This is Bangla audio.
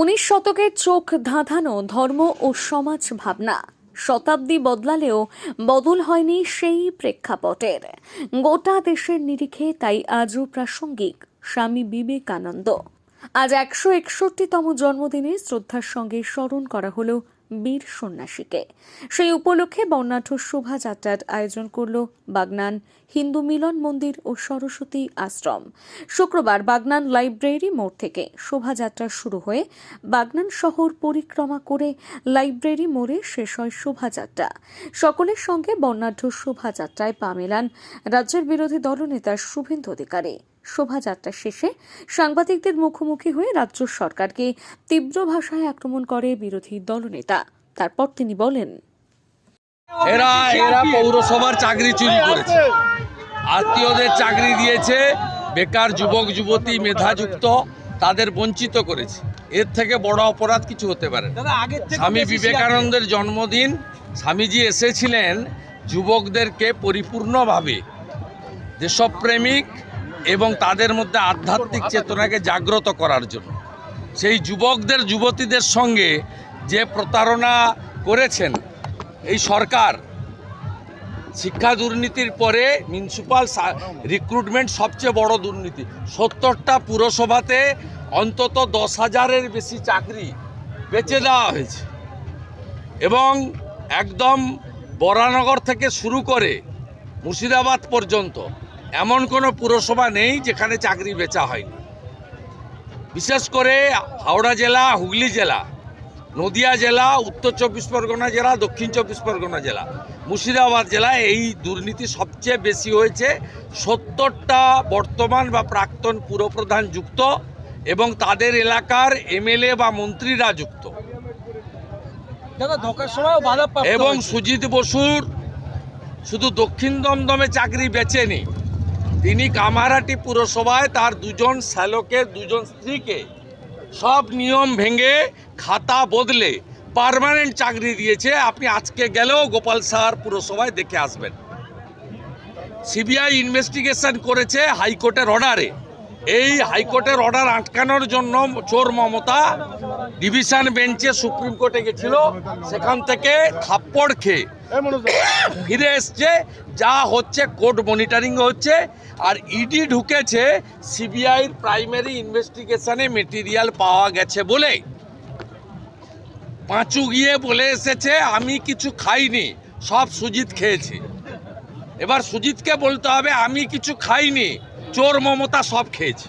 উনিশ শতকের চোখ ধাঁধানো ধর্ম ও সমাজ ভাবনা। শতাব্দী বদলালেও বদল হয়নি সেই প্রেক্ষাপটের। গোটা দেশের নিরিখে তাই আজও প্রাসঙ্গিক, স্বামী বিবেকানন্দ। আজ একশো একষট্টিতম জন্মদিনে শ্রদ্ধার সঙ্গে স্মরণ করা হলো বীর সন্ন্যাসীকে। সেই উপলক্ষে বর্ণাঢ্য শোভাযাত্রার আয়োজন করল বাগনান হিন্দু মিলন মন্দির ও সরস্বতী আশ্রম। শুক্রবার বাগনান লাইব্রেরি মোড় থেকে শোভাযাত্রা শুরু হয়ে বাগনান শহর পরিক্রমা করে লাইব্রেরি মোড়ে শেষ হয় শোভাযাত্রা। সকলের সঙ্গে বর্ণাঢ্য শোভাযাত্রায় পা মেলান রাজ্যের বিরোধী দলনেতা শুভেন্দু অধিকারী। শোভাযাত্রা শেষে সাংবাদিকদের মুখোমুখি হয়ে রাজ্য সরকারকে তীব্র ভাষায় আক্রমণ করে বিরোধী দলনেতা। তারপর তিনি বলেন এরা এরা পৌরসভার চাকরি চুরি করেছে। আত্মীয়দের চাকরি দিয়েছে বেকার যুবক যুবতী মেধাযুক্ত তাদের বঞ্চিত করেছে। এর থেকে বড় অপরাধ কিছু হতে পারে না। স্বামী বিবেকানন্দের জন্মদিন স্বামীজি এসেছিলেন যুবকদেরকে পরিপূর্ণভাবে। দেশপ্রেমিক এবং তাদের মধ্যে আধ্যাত্মিক চেতনাকে জাগ্রত করার জন্য। সেই যুবকদের যুবতীদের সঙ্গে যে প্রতারণা করেছেন এই সরকার শিক্ষা দুর্নীতির পরে মিউনিসিপাল রিক্রুটমেন্ট সবচেয়ে বড় দুর্নীতি। সত্তরটা পুরসভাতে অন্তত দশ হাজারের বেশি চাকরি বেচে দেওয়া হয়েছে। এবং একদম বরানগর থেকে শুরু করে মুর্শিদাবাদ পর্যন্ত এমন কোনো পুরসভা নেই যেখানে চাকরি বেচা হয়নি। বিশেষ করে হাওড়া জেলা হুগলি জেলা নদিয়া জেলা উত্তর চব্বিশ পরগনা জেলা দক্ষিণ চব্বিশ পরগনা জেলা। মুর্শিদাবাদ জেলায় এই দুর্নীতি সবচেয়ে বেশি হয়েছে। সত্তরটা বর্তমান বা প্রাক্তন পুরপ্রধান যুক্ত এবং তাদের এলাকার এমএলএ বা মন্ত্রীরা যুক্ত। এবং সুজিত বসুর শুধু দক্ষিণ দমদমে চাকরি বেচেনি তিনি কামারহাটি পুরসভায় তার দুজন শ্যালকের, দুজন স্ত্রীকে সব নিয়ম ভেঙে খাতা বদলে পার্মানেন্ট চাকরি দিয়েছে। আপনি আজকে গেলেও গোপাল সাহার পুরসভায় দেখে আসবেন। সিবিআই ইনভেস্টিগেশন করেছে হাইকোর্টের অর্ডারে এই হাইকোর্টের অর্ডার আটকানোর জন্য চোর মমতা ডিভিশন বেঞ্চে সুপ্রিম কোর্টে গেছিল। সেখান থেকে থাপ্পড় খেয়ে ফিরে এসছে যা হচ্ছে কোর্ট মনিটরিং হচ্ছে আর ইডি ঢুকেছে সিবিআইর প্রাইমারি ইনভেস্টিগেশনে মেটেরিয়াল পাওয়া গেছে বলে। পাঁচু গিয়ে বলে এসেছে আমি কিছু খাইনি সব সুজিত খেয়েছি। এবার সুজিতকে বলতে হবে আমি কিছু খাইনি চোর মমতা সব খেয়েছে।